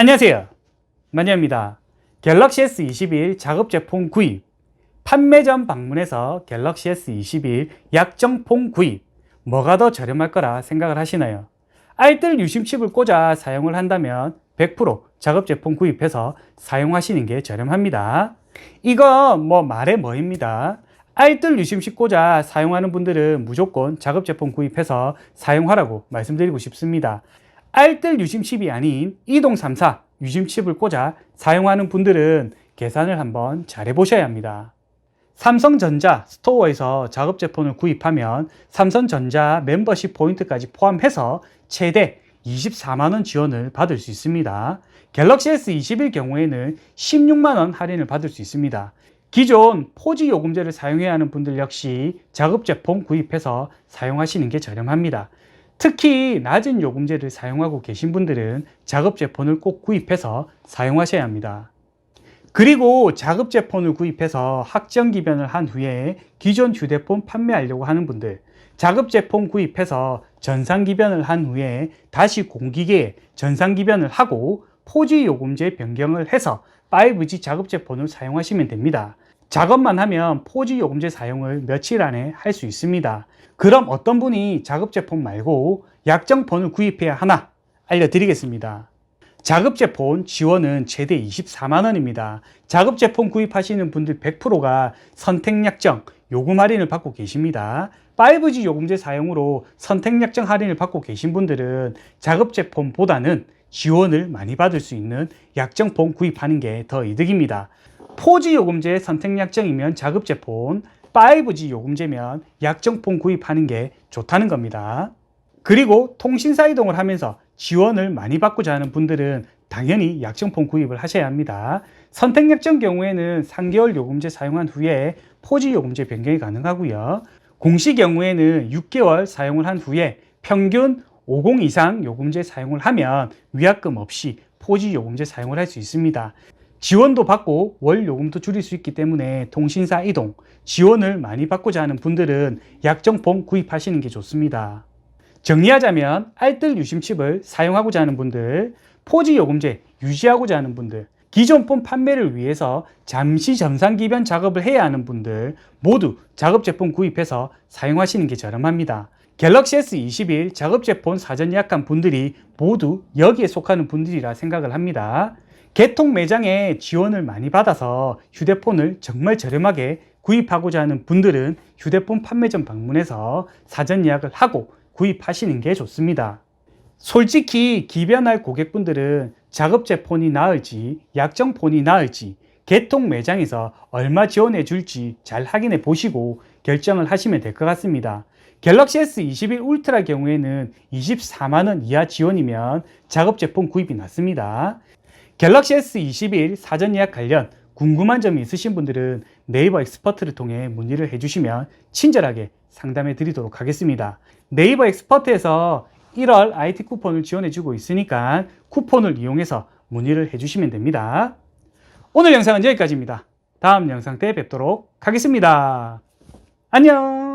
안녕하세요. 마니아입니다. 갤럭시 S21 작업 제품 구입, 판매점 방문해서 갤럭시 S21 약정폰 구입, 뭐가 더 저렴할 거라 생각을 하시나요? 알뜰 유심칩을 꽂아 사용을 한다면 100% 작업 제품 구입해서 사용하시는 게 저렴합니다. 이거 뭐 말해 뭐입니다. 알뜰 유심칩 꽂아 사용하는 분들은 무조건 작업 제품 구입해서 사용하라고 말씀드리고 싶습니다. 알뜰 유심칩이 아닌 이동 3사 유심칩을 꽂아 사용하는 분들은 계산을 한번 잘 해보셔야 합니다. 삼성전자 스토어에서 작업 제품을 구입하면 삼성전자 멤버십 포인트까지 포함해서 최대 24만원 지원을 받을 수 있습니다. 갤럭시 S21 경우에는 16만원 할인을 받을 수 있습니다. 기존 포지 요금제를 사용해야 하는 분들 역시 작업 제품 구입해서 사용하시는 게 저렴합니다. 특히 낮은 요금제를 사용하고 계신 분들은 작업 제품을 꼭 구입해서 사용하셔야 합니다. 그리고 작업 제품을 구입해서 확정 기변을 한 후에 기존 휴대폰 판매하려고 하는 분들, 작업 제품 구입해서 전산 기변을 한 후에 다시 공기계에 전산 기변을 하고 포지 요금제 변경을 해서 5G 작업 제품을 사용하시면 됩니다. 작업만 하면 포지 요금제 사용을 며칠 안에 할 수 있습니다. 그럼 어떤 분이 작업 제품 말고 약정폰을 구입해야 하나 알려드리겠습니다. 제품 지원은 최대 24만원입니다. 작업 제품 구입하시는 분들 100%가 선택 약정 요금 할인을 받고 계십니다. 5G 요금제 사용으로 선택 약정 할인을 받고 계신 분들은 작업 제품보다는 지원을 많이 받을 수 있는 약정폰 구입하는 게 더 이득입니다. 4G 요금제 선택 약정이면 제품, 5G 요금제면 약정폰 구입하는 게 좋다는 겁니다. 그리고 통신사 이동을 하면서 지원을 많이 받고자 하는 분들은 당연히 약정폰 구입을 하셔야 합니다. 선택 약정 경우에는 3개월 요금제 사용한 후에 4G 요금제 변경이 가능하고요. 공시 경우에는 6개월 사용을 한 후에 평균 50 이상 요금제 사용을 하면 위약금 없이 4G 요금제 사용을 할 수 있습니다. 지원도 받고 월 요금도 줄일 수 있기 때문에 통신사 이동, 지원을 많이 받고자 하는 분들은 약정폰 구입하시는 게 좋습니다. 정리하자면 알뜰 유심칩을 사용하고자 하는 분들, 포지 요금제 유지하고자 하는 분들, 기존 폰 판매를 위해서 잠시 전산 기변 작업을 해야 하는 분들 모두 작업 제품 구입해서 사용하시는 게 저렴합니다. 갤럭시 S21 작업 제품 사전 예약한 분들이 모두 여기에 속하는 분들이라 생각을 합니다. 개통 매장에 지원을 많이 받아서 휴대폰을 정말 저렴하게 구입하고자 하는 분들은 휴대폰 판매점 방문해서 사전 예약을 하고 구입하시는 게 좋습니다. 솔직히 기변할 고객분들은 작업제 폰이 나을지 약정 폰이 나을지 개통 매장에서 얼마 지원해 줄지 잘 확인해 보시고 결정을 하시면 될 것 같습니다. 갤럭시 S21 울트라 경우에는 24만원 이하 지원이면 작업 제품 구입이 낫습니다. 갤럭시 S21 사전 예약 관련 궁금한 점이 있으신 분들은 네이버 엑스퍼트를 통해 문의를 해주시면 친절하게 상담해 드리도록 하겠습니다. 네이버 엑스퍼트에서 1월 IT 쿠폰을 지원해 주고 있으니까 쿠폰을 이용해서 문의를 해주시면 됩니다. 오늘 영상은 여기까지입니다. 다음 영상 때 뵙도록 하겠습니다. 안녕!